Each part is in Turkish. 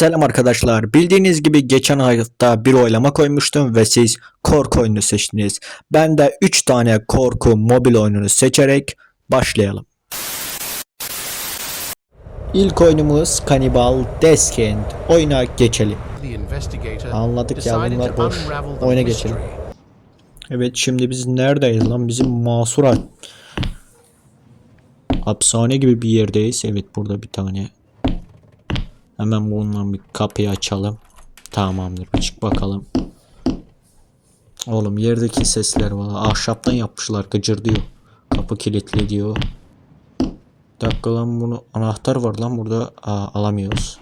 Selam arkadaşlar. Bildiğiniz gibi geçen hafta bir oylama koymuştum ve siz korku oyunu seçtiniz. Ben de 3 tane korku mobil oyununu seçerek başlayalım. İlk oyunumuz Cannibal Descent. Oyuna geçelim. Anladık ya bunlar boş. Oyuna geçelim. Evet şimdi biz neredeyiz lan? Bizim Masura hapishane gibi bir yerdeyiz. Evet burada bir tane. Hemen bundan bir kapıyı açalım. Tamamdır. Bir çık bakalım. Oğlum yerdeki sesler var. Ahşaptan yapmışlar. Gıcır diyor. Kapı kilitli diyor. Dakika lan bunu anahtar var lan burada. Aa, alamıyoruz.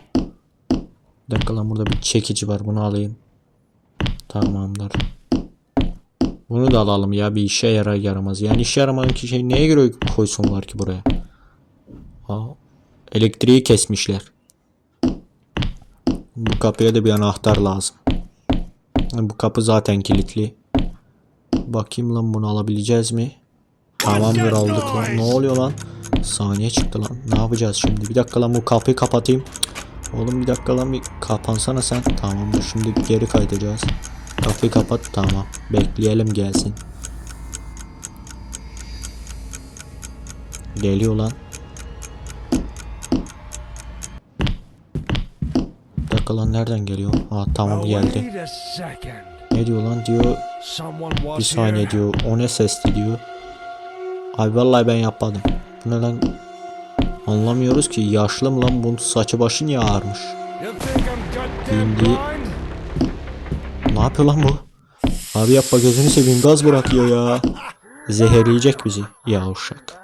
Dakika lan burada bir çekici var. Bunu alayım. Tamamdır. Bunu da alalım ya bir işe yarar yaramaz. Yani işe yaramayan ki şey neye göre koysunlar ki buraya? Aa, elektriği kesmişler. Bu kapıya da bir anahtar lazım. Bu kapı zaten kilitli. Bakayım lan bunu alabileceğiz mi? Tamamdır aldık lan. Ne oluyor lan? Saniye çıktı lan. Ne yapacağız şimdi? Bir dakika lan bu kapıyı kapatayım. Oğlum bir dakika lan bir kapansana sen. Tamamdır şimdi geri kaydıracağız. Kapıyı kapat tamam. Bekleyelim gelsin. Geliyor lan. Dakika lan nereden geliyor? Ha tamam geldi. Ne diyor lan diyor. Bir saniye diyor. O ne sesti diyor. Ay vallahi ben yapmadım. Bu ne lan? Anlamıyoruz ki. Yaşlı mı lan? Bunun saçı başı niye ağarmış? Giyindiği... Ne yapıyor lan bu? Abi yapma gözünü seveyim gaz bırakıyor ya. Zehirleyecek bizi. Ya uşak.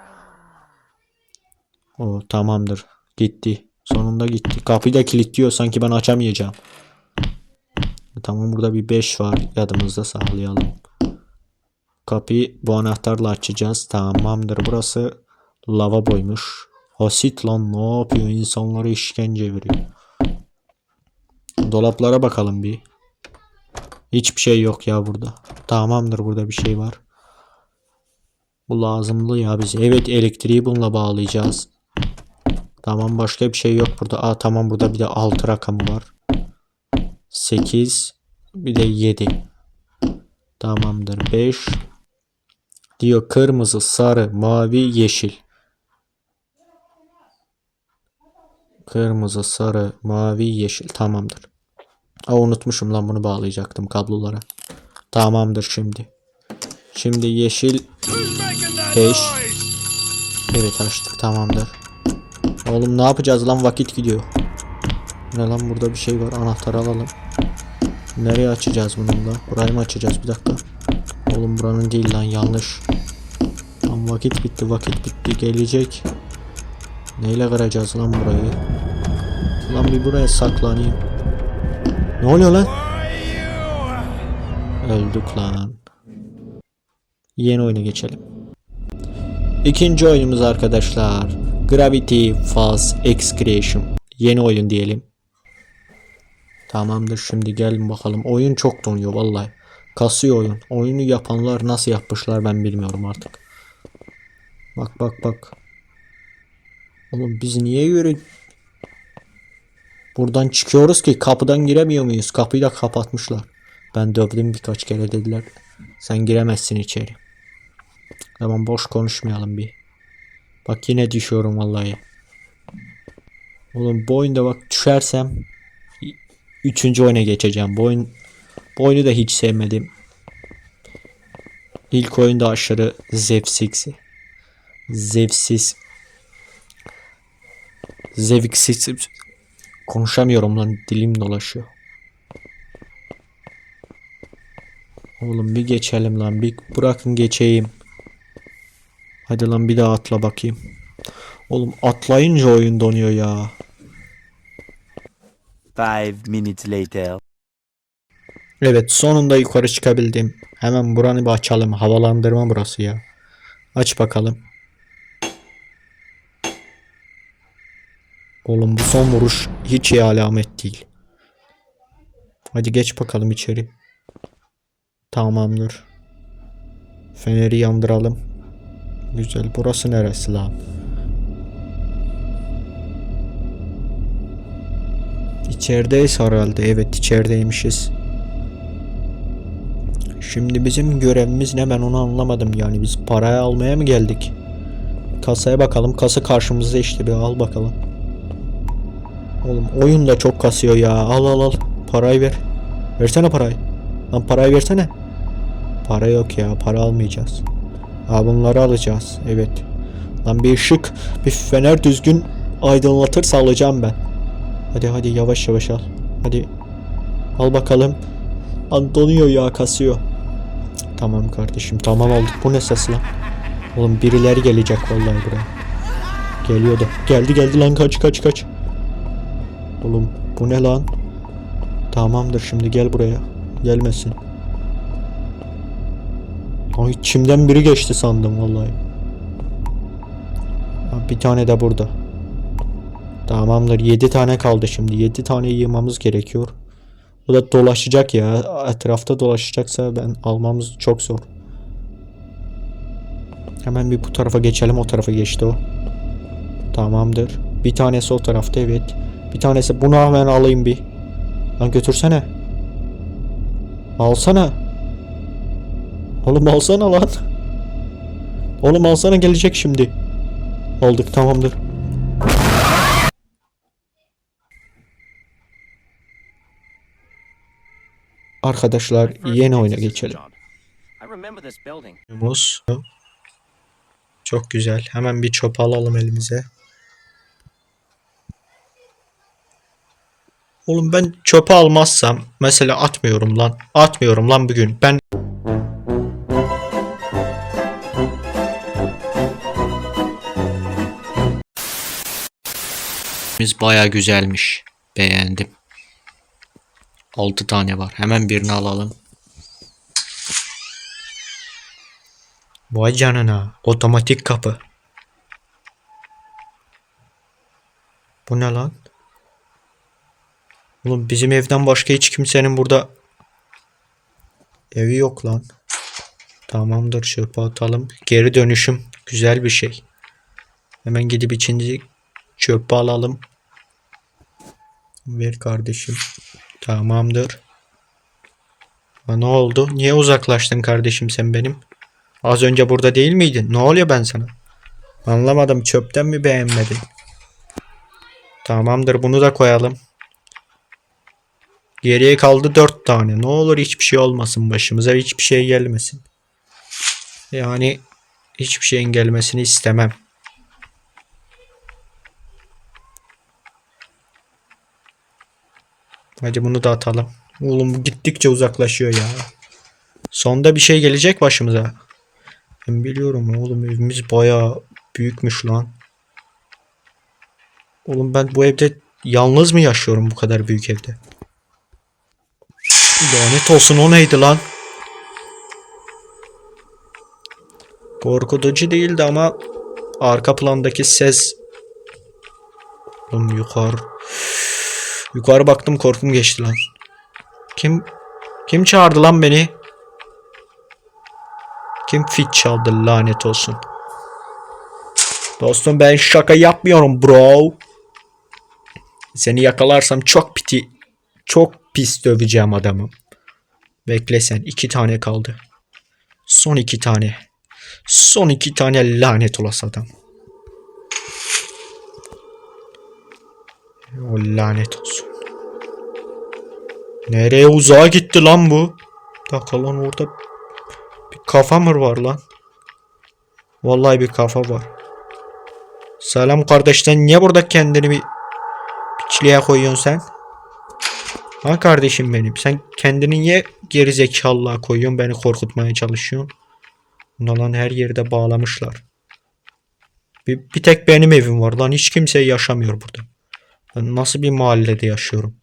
O tamamdır. Gitti. Sonunda gitti. Kapıyı da kilitliyor. Sanki ben açamayacağım. Tamam burada bir 5 var. Yadımızda sağlayalım. Kapıyı bu anahtarla açacağız. Tamamdır. Burası lavaboymuş. Hasit lan ne yapıyor? İnsanları işkence veriyor. Dolaplara bakalım bir. Hiçbir şey yok ya burada. Tamamdır burada bir şey var. Bu lazımlı ya bize. Evet elektriği bununla bağlayacağız. Tamam başka bir şey yok burada. Aa tamam burada bir de 6 rakamı var. 8 bir de 7. Tamamdır 5 diyor kırmızı, sarı, mavi, yeşil. Kırmızı, sarı, mavi, yeşil. Tamamdır. Aa, unutmuşum lan bunu bağlayacaktım kablolara. Tamamdır şimdi. Şimdi yeşil 5. Evet açtık tamamdır. Oğlum ne yapacağız lan vakit gidiyor. Ne lan burada bir şey var anahtar alalım. Nereye açacağız bununla? Burayı mı açacağız bir dakika. Oğlum buranın değil lan yanlış. Tam vakit bitti vakit bitti gelecek. Neyle kıracağız lan burayı? Lan bir buraya saklanayım. Ne oluyor lan? Öldük lan. Yeni oyuna geçelim. İkinci oyunumuz arkadaşlar. Gravity Falls Excretion. Yeni oyun diyelim. Tamamdır şimdi gelin bakalım. Oyun çok donuyor vallahi. Kasıyor oyun. Oyunu yapanlar nasıl yapmışlar ben bilmiyorum artık. Bak bak bak. Oğlum biz niye yürü... Buradan çıkıyoruz ki kapıdan giremiyor muyuz? Kapıyı da kapatmışlar. Ben dövdüm birkaç kere dediler. Sen giremezsin içeri. Tamam boş konuşmayalım bir. Bak yine düşüyorum vallahi. Oğlum bu oyunda bak düşersem Üçüncü oyuna geçeceğim. Bu, oyun, bu oyunu da hiç sevmedim. İlk oyunda aşırı zevksiz. Zevksiz. Zevksiz. Konuşamıyorum lan dilim dolaşıyor. Oğlum bir geçelim lan bir bırakın geçeyim. Hadi lan bir daha atla bakayım. Oğlum atlayınca oyun donuyor ya. Five minutes later. Evet sonunda yukarı çıkabildim. Hemen buranı bir açalım. Havalandırma burası ya. Aç bakalım. Oğlum bu son vuruş hiç iyi alamet değil. Hadi geç bakalım içeri. Tamamdır. Feneri yandıralım. Güzel. Burası neresi lan? İçerideyiz herhalde. Evet içerideymişiz. Şimdi bizim görevimiz ne ben onu anlamadım yani biz parayı almaya mı geldik? Kasaya bakalım. Kasa karşımızda işte bir al bakalım. Oğlum oyun da çok kasıyor ya. Al al al. Parayı ver. Versene parayı. Lan parayı versene. Para yok ya. Para almayacağız. Ha bunları alacağız. Evet. Lan bir ışık, bir fener düzgün aydınlatırsa alacağım ben. Hadi hadi yavaş yavaş al. Hadi. Al bakalım. Lan donuyor ya kasıyor. Tamam kardeşim tamam oldu. Bu ne ses lan? Oğlum birileri gelecek vallahi buraya. Geliyordu. Geldi geldi lan kaç kaç kaç. Oğlum bu ne lan? Tamamdır şimdi gel buraya. Gelmesin. Ay içimden biri geçti sandım vallahi. Bir tane de burada. Tamamdır 7 tane kaldı şimdi. 7 tane yığmamız gerekiyor. Bu da dolaşacak ya. Etrafta dolaşacaksa ben almamız çok zor. Hemen bir bu tarafa geçelim. O tarafa geçti o. Tamamdır. Bir tanesi o tarafta evet. Bir tanesi bunu hemen alayım bir. Lan götürsene. Alsana. Oğlum alsana lan. Oğlum alsana gelecek şimdi. Aldık tamamdır. Arkadaşlar yeni oyuna geçelim. Muz. Çok güzel. Hemen bir çöp alalım elimize. Oğlum ben çöpe almazsam mesela atmıyorum lan. Atmıyorum lan bugün. Ben Biz baya güzelmiş. Beğendim. 6 tane var. Hemen birini alalım. Vay canına. Otomatik kapı. Bu ne lan? Oğlum bizim evden başka hiç kimsenin burada evi yok lan. Tamamdır çöpe atalım. Geri dönüşüm güzel bir şey. Hemen gidip içinci çöpe alalım. Ver kardeşim. Tamamdır. Ha, ne oldu? Niye uzaklaştın kardeşim sen benim? Az önce burada değil miydin? Ne oluyor ben sana? Anlamadım. Çöpten mi beğenmedin? Tamamdır. Bunu da koyalım. Geriye kaldı dört tane. Ne olur hiçbir şey olmasın başımıza. Hiçbir şey gelmesin. Yani hiçbir şeyin gelmesini istemem. Hadi bunu da atalım. Oğlum gittikçe uzaklaşıyor ya. Sonda bir şey gelecek başımıza. Ben biliyorum oğlum evimiz bayağı büyükmüş lan. Oğlum ben bu evde yalnız mı yaşıyorum bu kadar büyük evde? Lanet olsun o neydi lan? Korkutucu değildi ama arka plandaki ses Oğlum yukarı Yukarı baktım korkum geçti lan. Kim kim çağırdı lan beni? Kim fit çaldı lanet olsun. Dostum ben şaka yapmıyorum bro. Seni yakalarsam çok piti çok pis döveceğim adamı. Bekle sen iki tane kaldı. Son iki tane. Son iki tane lanet olası adam. O lanet olsun. Nereye uzağa gitti lan bu? Bir dakika lan orada bir kafa mı var lan? Vallahi bir kafa var. Selam kardeşten niye burada kendini bir piçliğe koyuyorsun sen? Ha kardeşim benim sen kendini niye geri zekalılığa koyuyorsun beni korkutmaya çalışıyorsun? Lan her yerde bağlamışlar. Bir, bir tek benim evim var lan hiç kimse yaşamıyor burada. Ben nasıl bir mahallede yaşıyorum?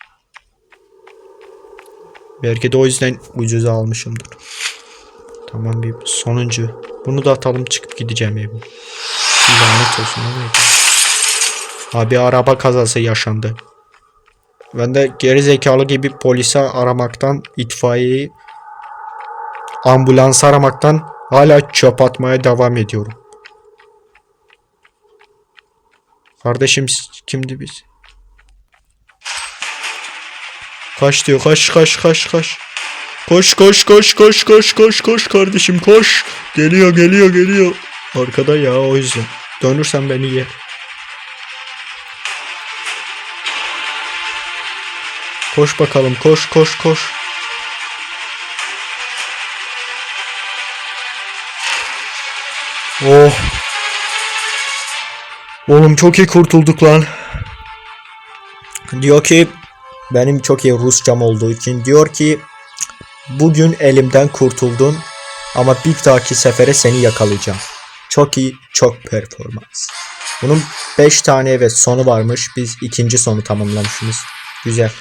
Belki de o yüzden ucuza almışımdır. Tamam bir sonuncu. Bunu da atalım çıkıp gideceğim evime. Lanet olsun neydi? Abi araba kazası yaşandı. Ben de geri zekalı gibi polisi aramaktan, itfaiyeyi, ambulans aramaktan hala çöp atmaya devam ediyorum. Kardeşim kimdi biz? Kaç diyor. Kaç kaç kaç kaç. Koş koş koş koş koş koş koş kardeşim koş. Geliyor geliyor geliyor. Arkada ya o yüzden. Dönürsen beni ye. Koş bakalım koş koş koş. Oh. Oğlum çok iyi kurtulduk lan. Diyor ki benim çok iyi Rusçam olduğu için diyor ki bugün elimden kurtuldun ama bir dahaki sefere seni yakalayacağım. Çok iyi, çok performans. Bunun 5 tane evet sonu varmış. Biz ikinci sonu tamamlamışız. Güzel.